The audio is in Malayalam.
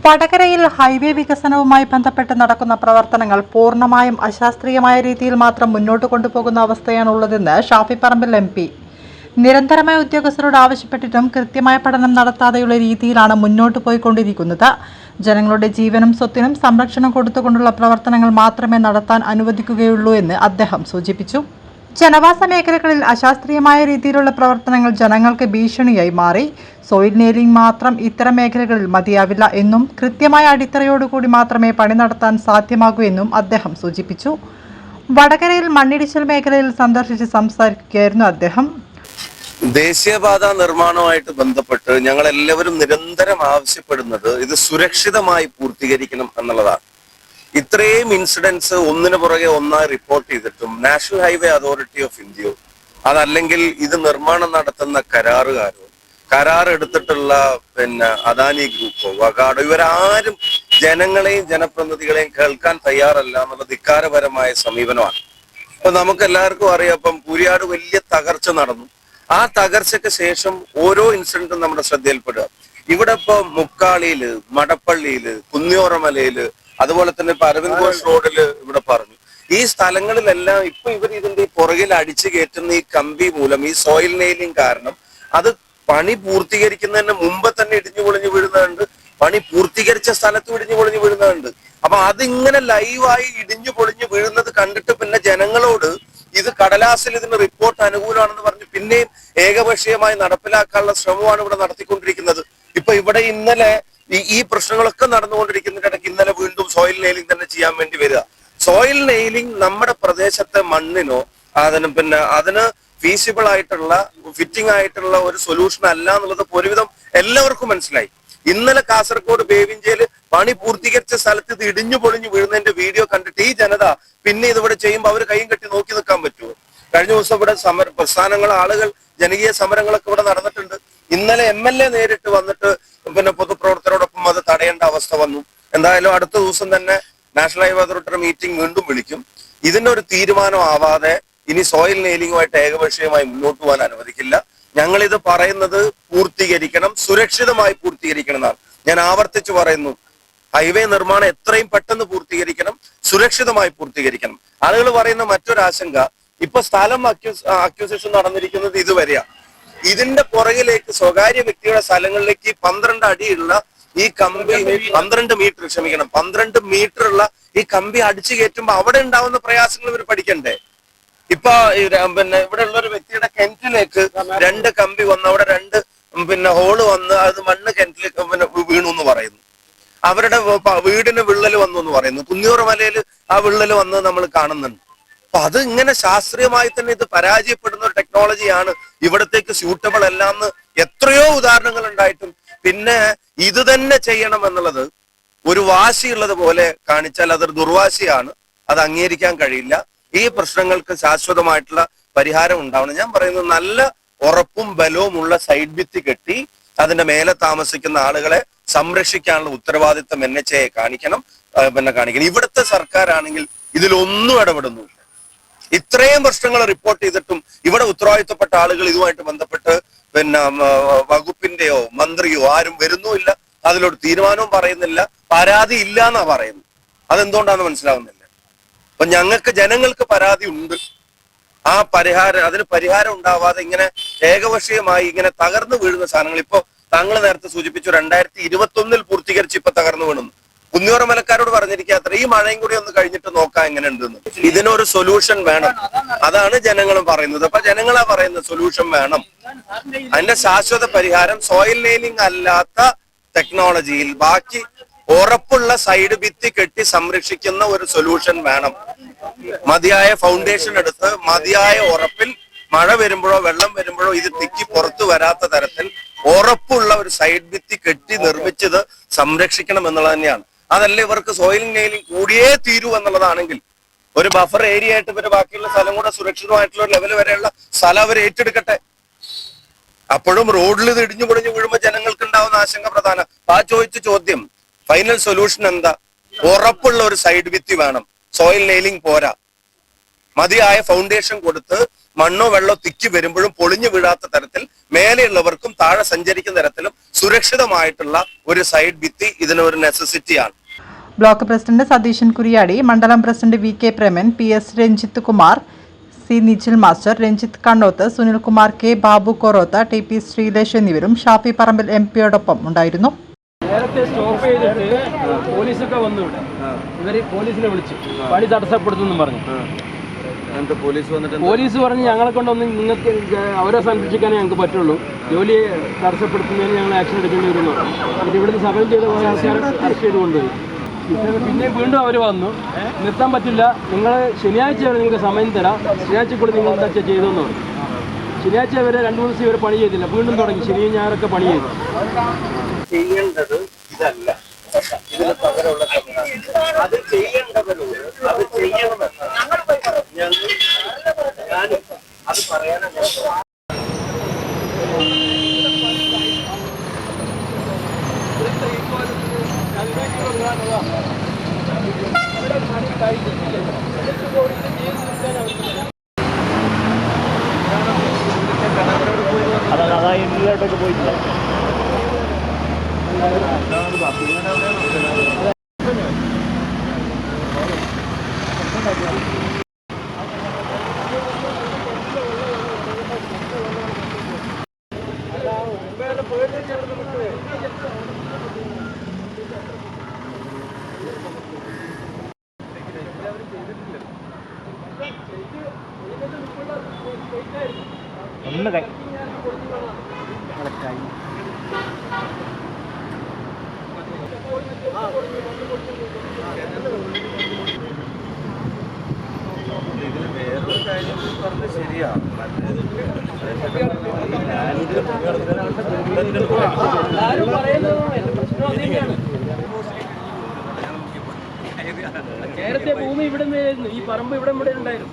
വടകരയിൽ ഹൈവേ വികസനവുമായി ബന്ധപ്പെട്ട് നടക്കുന്ന പ്രവർത്തനങ്ങൾ പൂർണമായും അശാസ്ത്രീയമായ രീതിയിൽ മാത്രം മുന്നോട്ട് കൊണ്ടുപോകുന്ന അവസ്ഥയാണുള്ളതെന്ന് ഷാഫി പറമ്പിൽ എം പി. നിരന്തരമായ ഉദ്യോഗസ്ഥരോട് ആവശ്യപ്പെട്ടിട്ടും കൃത്യമായ പഠനം നടത്താതെയുള്ള രീതിയിലാണ് മുന്നോട്ട് പോയിക്കൊണ്ടിരിക്കുന്നത്. ജനങ്ങളുടെ ജീവനും സ്വത്തിനും സംരക്ഷണം കൊടുത്തുകൊണ്ടുള്ള പ്രവർത്തനങ്ങൾ മാത്രമേ നടത്താൻ അനുവദിക്കുകയുള്ളൂ എന്ന് അദ്ദേഹം സൂചിപ്പിച്ചു. ജനവാസ മേഖലകളിൽ അശാസ്ത്രീയമായ രീതിയിലുള്ള പ്രവർത്തനങ്ങൾ ജനങ്ങൾക്ക് ഭീഷണിയായി മാറി. സോയിൽ നെയിലിംഗ് മാത്രം ഇത്തരം മേഖലകളിൽ മതിയാവില്ല എന്നും കൃത്യമായ അടിത്തറയോടുകൂടി മാത്രമേ പണി നടത്താൻ സാധ്യമാകൂ എന്നും അദ്ദേഹം സൂചിപ്പിച്ചു. വടകരയിൽ മണ്ണിടിച്ചിൽ മേഖലയിൽ സന്ദർശിച്ച് സംസാരിക്കുകയായിരുന്നു അദ്ദേഹം. ദേശീയപാത നിർമ്മാണവുമായിട്ട് ബന്ധപ്പെട്ട് ഞങ്ങൾ എല്ലാവരും നിരന്തരം ആവശ്യപ്പെടുന്നത് ഇത് സുരക്ഷിതമായി പൂർത്തീകരിക്കണം എന്നുള്ളതാണ്. ഇത്രയും ഇൻസിഡൻസ് ഒന്നിനു പുറകെ ഒന്നായി റിപ്പോർട്ട് ചെയ്തിട്ടും നാഷണൽ ഹൈവേ അതോറിറ്റി ഓഫ് ഇന്ത്യയോ അതല്ലെങ്കിൽ ഇത് നിർമ്മാണം നടത്തുന്ന കരാറുകാരോ കരാർ എടുത്തിട്ടുള്ള പിന്നെ അദാനി ഗ്രൂപ്പോ വകാഡോ ഇവരാരും ജനങ്ങളെയും ജനപ്രതിനിധികളെയും കേൾക്കാൻ തയ്യാറല്ല എന്നുള്ള ധിക്കാരപരമായ സമീപനമാണ്. ഇപ്പൊ നമുക്ക് എല്ലാവർക്കും അറിയാം ഇപ്പം കൂരിയാട് വലിയ തകർച്ച നടന്നു. ആ തകർച്ചയ്ക്ക് ശേഷം ഓരോ ഇൻസിഡന്റും നമ്മുടെ ശ്രദ്ധയിൽപ്പെടുക. ഇവിടെ ഇപ്പൊ മുക്കാളിയിൽ മടപ്പള്ളിയിൽ കുന്നിയോറമലയിൽ അതുപോലെ തന്നെ ഇപ്പൊ അരവിന്ദ് ഘോഷ് റോഡിൽ ഇവിടെ പറഞ്ഞു. ഈ സ്ഥലങ്ങളിലെല്ലാം ഇപ്പൊ ഇവർ ഇതിന്റെ പുറകിൽ അടിച്ചു കയറ്റുന്ന ഈ കമ്പി മൂലം ഈ സോയിൽ നെയിലിംഗ് കാരണം അത് പണി പൂർത്തീകരിക്കുന്നതിന് മുമ്പ് തന്നെ ഇടിഞ്ഞു പൊളിഞ്ഞു വീഴുന്നുണ്ട് പണി പൂർത്തീകരിച്ച സ്ഥലത്ത് ഇടിഞ്ഞു പൊളിഞ്ഞു വീഴുന്നുണ്ട് അപ്പൊ അതിങ്ങനെ ലൈവായി ഇടിഞ്ഞു പൊളിഞ്ഞു വീഴുന്നത് കണ്ടിട്ട് പിന്നെ ജനങ്ങളോട് ഇത് കടലാസിൽ ഇതിന് റിപ്പോർട്ട് അനുകൂലമാണെന്ന് പറഞ്ഞ് പിന്നെയും ഏകപക്ഷീയമായി നടപ്പിലാക്കാനുള്ള ശ്രമമാണ് ഇവിടെ നടത്തിക്കൊണ്ടിരിക്കുന്നത്. ഇപ്പൊ ഇവിടെ ഇന്നലെ ഈ ഈ പ്രശ്നങ്ങളൊക്കെ നടന്നുകൊണ്ടിരിക്കുന്നതിനിടയ്ക്ക് ഇന്നലെ വീണ്ടും സോയിൽ നെയിലിംഗ് തന്നെ ചെയ്യാൻ വേണ്ടി വരിക. സോയിൽ നെയിലിംഗ് നമ്മുടെ പ്രദേശത്തെ മണ്ണിനോ അതിന് പിന്നെ അതിന് ഫീസിബിൾ ആയിട്ടുള്ള ഫിറ്റിംഗ് ആയിട്ടുള്ള ഒരു സൊല്യൂഷൻ അല്ല എന്നുള്ളത് ഒരുവിധം എല്ലാവർക്കും മനസ്സിലായി. ഇന്നലെ കാസർഗോഡ് ബേവിഞ്ചേൽ പണി പൂർത്തീകരിച്ച സ്ഥലത്ത് ഇത് ഇടിഞ്ഞു പൊളിഞ്ഞു വീഴുന്നതിന്റെ വീഡിയോ കണ്ടിട്ട് ഈ ജനത പിന്നെ ഇതിവിടെ ചെയ്യുമ്പോൾ അവർ കൈയും കെട്ടി നോക്കി നിൽക്കാൻ പറ്റുമോ? കഴിഞ്ഞ ദിവസം ഇവിടെ സമര പ്രസ്ഥാനങ്ങൾ ആളുകൾ ജനകീയ സമരങ്ങളൊക്കെ ഇവിടെ നടന്നിട്ടുണ്ട്. ഇന്നലെ എം എൽ എ നേരിട്ട് വന്നിട്ട് പിന്നെ പൊതുപ്രവർത്തകരോടൊപ്പം അത് തടയേണ്ട അവസ്ഥ വന്നു. എന്തായാലും അടുത്ത ദിവസം തന്നെ നാഷണൽ ഹൈവേ അതോറിറ്റിയുടെ മീറ്റിംഗ് വീണ്ടും വിളിക്കും. ഇതിനൊരു ആവാതെ ഇനി സോയിൽ നെയിലിംഗുമായിട്ട് ഏകപക്ഷീയമായി മുന്നോട്ട് പോകാൻ അനുവദിക്കില്ല. ഞങ്ങൾ ഇത് പറയുന്നത് പൂർത്തീകരിക്കണം സുരക്ഷിതമായി പൂർത്തീകരിക്കണം എന്നാണ്. ഞാൻ ആവർത്തിച്ചു പറയുന്നു ഹൈവേ നിർമ്മാണം എത്രയും പെട്ടെന്ന് പൂർത്തീകരിക്കണം സുരക്ഷിതമായി പൂർത്തീകരിക്കണം. ആളുകൾ പറയുന്ന മറ്റൊരു ആശങ്ക ഇപ്പൊ സ്ഥലം അക്യൂസേഷൻ നടന്നിരിക്കുന്നത് ഇതുവരെയാണ് ഇതിന്റെ പുറകിലേക്ക് സ്വകാര്യ വ്യക്തിയുടെ സ്ഥലങ്ങളിലേക്ക് പന്ത്രണ്ട് അടിയുള്ള ഈ കമ്പി പന്ത്രണ്ട് മീറ്റർ ക്ഷമിക്കണം പന്ത്രണ്ട് മീറ്റർ ഉള്ള ഈ കമ്പി അടിച്ചു കയറ്റുമ്പോ അവിടെ ഉണ്ടാവുന്ന പ്രയാസങ്ങൾ ഇവർ പഠിക്കണ്ടേ? ഇപ്പൊ പിന്നെ ഇവിടെ ഉള്ള ഒരു വ്യക്തിയുടെ കിണറ്റിലേക്ക് രണ്ട് കമ്പി വന്ന് അവിടെ രണ്ട് പിന്നെ ഹോൾ വന്ന് അത് മണ്ണ് കിണറ്റിലേക്ക് പിന്നെ വീണു എന്ന് പറയുന്നു. അവരുടെ വീടിന് വിള്ളൽ വന്നു എന്ന് പറയുന്നു. കുന്നിയൂർ മലയിൽ ആ വിള്ളൽ വന്ന് നമ്മൾ കാണുന്നുണ്ട്. അപ്പൊ അത് ഇങ്ങനെ ശാസ്ത്രീയമായി തന്നെ ഇത് പരാജയപ്പെടുന്ന ഒരു ടെക്നോളജിയാണ് ഇവിടത്തേക്ക് സ്യൂട്ടബിൾ അല്ലാന്ന് എത്രയോ ഉദാഹരണങ്ങൾ ഉണ്ടായിട്ടും പിന്നെ ഇത് തന്നെ ചെയ്യണം എന്നുള്ളത് ഒരു വാശിയുള്ളത് പോലെ കാണിച്ചാൽ അതൊരു ദുർവാശിയാണ്. അത് അംഗീകരിക്കാൻ കഴിയില്ല. ഈ പ്രശ്നങ്ങൾക്ക് ശാശ്വതമായിട്ടുള്ള പരിഹാരം ഉണ്ടാവണം. ഞാൻ പറയുന്നത് നല്ല ഉറപ്പും ബലവും ഉള്ള സൈഡ് ഭിത്തി കെട്ടി അതിന്റെ മേലെ താമസിക്കുന്ന ആളുകളെ സംരക്ഷിക്കാനുള്ള ഉത്തരവാദിത്തം എൻ എച്ച് എ കാണിക്കണം പിന്നെ കാണിക്കണം. ഇവിടുത്തെ സർക്കാരാണെങ്കിൽ ഇതിലൊന്നും ഇടപെടുന്നില്ല ഇത്രയും പ്രശ്നങ്ങൾ റിപ്പോർട്ട് ചെയ്തിട്ടും ഇവിടെ ഉത്തരവാദിത്തപ്പെട്ട ആളുകൾ ഇതുമായിട്ട് ബന്ധപ്പെട്ട് പിന്നെ വകുപ്പിന്റെയോ മന്ത്രിയോ ആരും വരുന്നുമില്ല. അതിലൊരു തീരുമാനവും പറയുന്നില്ല. പരാതി ഇല്ല എന്നാ പറയുന്നത്. അതെന്തുകൊണ്ടാന്ന് മനസ്സിലാവുന്നില്ല. അപ്പൊ ഞങ്ങൾക്ക് ജനങ്ങൾക്ക് പരാതി ഉണ്ട്. ആ പരിഹാരം അതിന് പരിഹാരം ഉണ്ടാവാതെ ഇങ്ങനെ ഏകപക്ഷീയമായി ഇങ്ങനെ തകർന്നു വീഴുന്ന സാധനങ്ങൾ. ഇപ്പോ താങ്കൾ നേരത്തെ സൂചിപ്പിച്ചു രണ്ടായിരത്തി ഇരുപത്തി ഒന്നിൽ പൂർത്തീകരിച്ച് ഇപ്പൊ തകർന്നു വീണു. കുന്നിയോറ മലക്കാരോട് പറഞ്ഞിരിക്കുക അത്ര ഈ മഴയും കൂടി ഒന്ന് കഴിഞ്ഞിട്ട് നോക്കാം എങ്ങനെ ഉണ്ടെന്ന് ഇതിനൊരു സൊല്യൂഷൻ വേണം. അതാണ് ജനങ്ങളും പറയുന്നത്. അപ്പൊ ജനങ്ങളാ പറയുന്നത് സൊല്യൂഷൻ വേണം. അതിന്റെ ശാശ്വത പരിഹാരം സോയിൽ നെയിലിംഗ് അല്ലാത്ത ടെക്നോളജിയിൽ ബാക്കി ഉറപ്പുള്ള സൈഡ് ഭിത്തി കെട്ടി സംരക്ഷിക്കുന്ന ഒരു സൊല്യൂഷൻ വേണം. മതിയായ ഫൗണ്ടേഷൻ എടുത്ത് മതിയായ ഉറപ്പിൽ മഴ വരുമ്പോഴോ വെള്ളം വരുമ്പോഴോ ഇത് തിക്കി പുറത്തു വരാത്ത തരത്തിൽ ഉറപ്പുള്ള ഒരു സൈഡ് ഭിത്തി കെട്ടി നിർമ്മിച്ചത് സംരക്ഷിക്കണം എന്നുള്ളത് തന്നെയാണ്. അതല്ല ഇവർക്ക് സോയിൽ നെയിലിംഗ് കൂടിയേ തീരൂ എന്നുള്ളതാണെങ്കിൽ ഒരു ബഫർ ഏരിയ ആയിട്ട് ഇവർ ബാക്കിയുള്ള സ്ഥലം കൂടെ സുരക്ഷിതമായിട്ടുള്ള ലെവൽ വരെയുള്ള സ്ഥലം അവർ ഏറ്റെടുക്കട്ടെ. അപ്പോഴും റോഡിൽ ഇത് ഇടിഞ്ഞു പൊളിഞ്ഞു വീഴുമ്പോൾ ജനങ്ങൾക്ക് ഉണ്ടാവുന്ന ആശങ്ക പ്രധാന. ആ ചോദിച്ച ചോദ്യം ഫൈനൽ സൊല്യൂഷൻ എന്താ? ഉറപ്പുള്ള ഒരു സൈഡ് വിത്തി വേണം. സോയിൽ നെയിലിംഗ് പോരാ. മതിയായ ഫൗണ്ടേഷൻ കൊടുത്ത് മണ്ണോ വെള്ളോ തിക്കി വരുമ്പോഴും പൊളിഞ്ഞു വീഴാത്ത തരത്തിൽ മേലെയുള്ളവർക്കും താഴെ സഞ്ചരിക്കുന്ന തരത്തിലും സുരക്ഷിതമായിട്ടുള്ള ഒരു സൈഡ് ഭിത്തി ഇതിനൊരു നെസസിറ്റിയാണ് ബ്ലോക്ക് പ്രസിഡന്റ് സതീശൻ കുരിയാടി മണ്ഡലം president V K Preman P S Ranjith Kumar C Nikhil master Ranjith Kannoth Sunilkumar K Babu Korotha T P Sreelesh എന്നിവരും ഷാഫി പറമ്പിൽ എം പിയോടൊപ്പം ഉണ്ടായിരുന്നു. നേരത്തെ സ്റ്റോപ്പ് ചെയ്തിട്ട് പോലീസൊക്കെ വന്നു ഇവിടെ. ഇവർ പോലീസിനെ വിളിച്ചു. പണി തടസ്സപ്പെടുത്തുന്നു പറഞ്ഞു. പോലീസ് വന്നിട്ട് പോലീസ് പറഞ്ഞ് ഞങ്ങളെ കൊണ്ടൊന്നും നിങ്ങൾക്ക് അവരെ സംരക്ഷിക്കാനേ ഞങ്ങൾക്ക് പറ്റുള്ളൂ. ജോലി തടസ്സപ്പെടുത്തുന്നതിന് ഞങ്ങൾ ആക്ഷൻ എടുക്കേണ്ടി വരുന്നു ഇവിടുന്ന് സമരം ചെയ്ത പോയ ആൾക്കാർ അറസ്റ്റ് ചെയ്ത് കൊണ്ടുപോയി പിന്നെ വീണ്ടും അവർ വന്നു. നിർത്താൻ പറ്റില്ല. നിങ്ങൾ ശനിയാഴ്ച വരെ നിങ്ങൾക്ക് സമയം തരാം. ശനിയാഴ്ച കൂടി നിങ്ങൾ എന്താ ചെയ്തെന്ന് പറഞ്ഞു. ശനിയാഴ്ച വരെ രണ്ടു മൂന്ന് ദിവസം ഇവർ പണി ചെയ്തില്ല. വീണ്ടും തുടങ്ങി. ശനിയും ഞായറൊക്കെ പണി ചെയ്തു. ചെയ്യേണ്ടത് ഇതല്ല. ഇതിന് പകരമുള്ള അത് ചെയ്യേണ്ടവരോട് വീട്ടിലോട്ടൊക്കെ പോയിട്ടില്ല. ഒന്ന് കൈ. ഇതിൽ വേറൊരു കാര്യം പറഞ്ഞത് ശരിയാണ് നേരത്തെ ഭൂമി ഇവിടെ ഈ പറമ്പ് ഇവിടെ ഇവിടെ ഉണ്ടായിരുന്നു